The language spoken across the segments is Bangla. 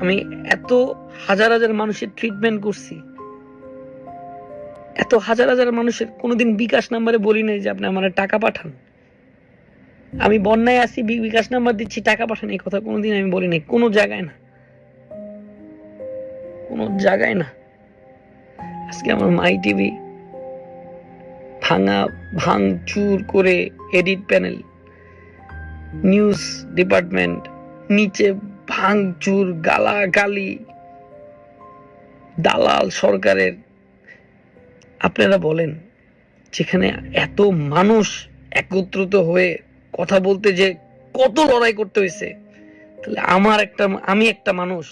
আমি এত হাজার হাজার মানুষের ট্রিটমেন্ট করছি। এত হাজার হাজার মানুষের কোনোদিন বিকাশ নাম্বারে বলি নাই যে আপনি আমার টাকা পাঠান। আমি বন্যায় আসি বিকাশ নাম্বার দিচ্ছি, টাকা পাঠান, এই কথা কোনোদিন আমি বলি নাই। কোনো জায়গায় না। কোনো জায়গায় না। আজকে আমার মাই টিভি ভাঙা, ভাঙচুর করে এডিট প্যানেল নিউজ ডিপার্টমেন্ট নিচে ভাঙচুর, গালাগালি। দালাল সরকারের, আপনারা বলেন, যেখানে এত মানুষ একত্রিত হয়ে কথা বলতে যে কত লড়াই করতে হয়েছে। তাহলে আমার একটা, আমি একটা মানুষ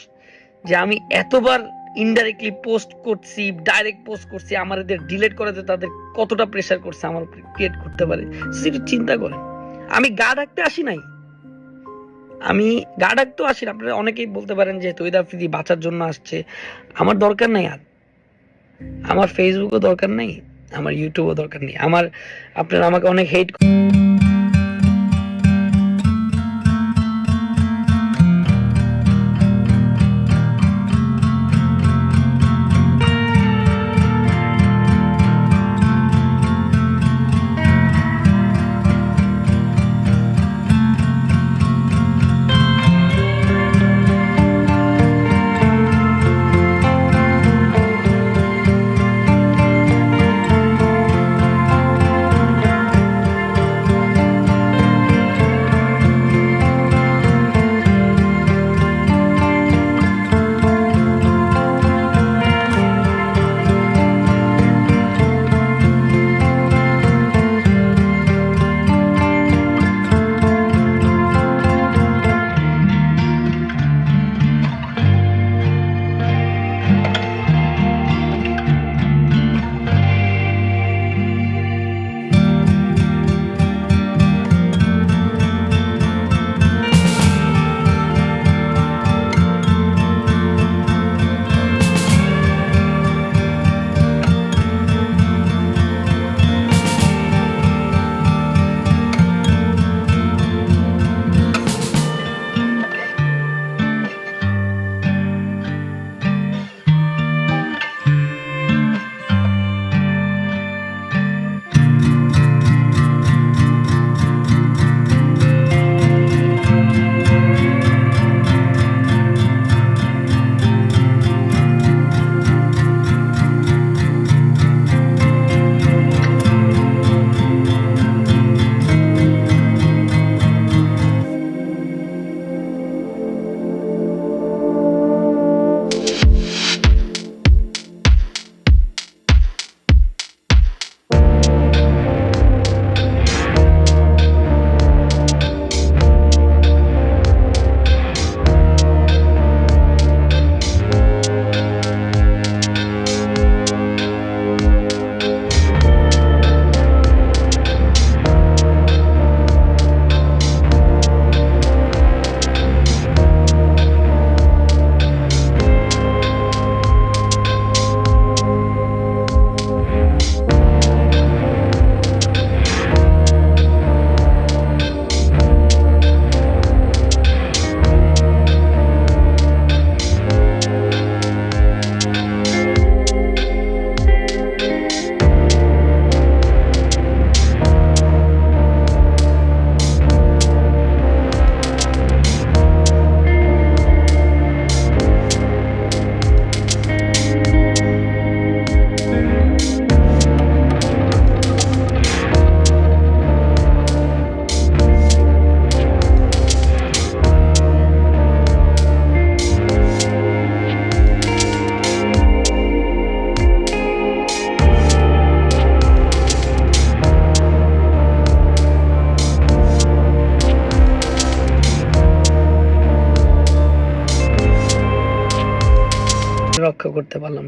যে আমি এতবার ইনডাইরেক্টলি পোস্ট করছি ডাইরেক্ট পোস্ট করছি, আমার এদের ডিলেট করাতে তাদের কতটা প্রেসার করছে, আমার ক্রিয়েট করতে পারে। সেটা চিন্তা করেন। আমি গা ডাকতে আসি নাই। আমি গা ডাকতেও আসি না আপনারা অনেকেই বলতে পারেন যে তৈদ আফ্রিদি বাঁচার জন্য আসছে। আমার দরকার নাই আর। আমার ফেসবুকও দরকার নেই, আমার ইউটিউবও দরকার নেই। আমার, আপনারা আমাকে অনেক হেট রক্ষা করতে পারলাম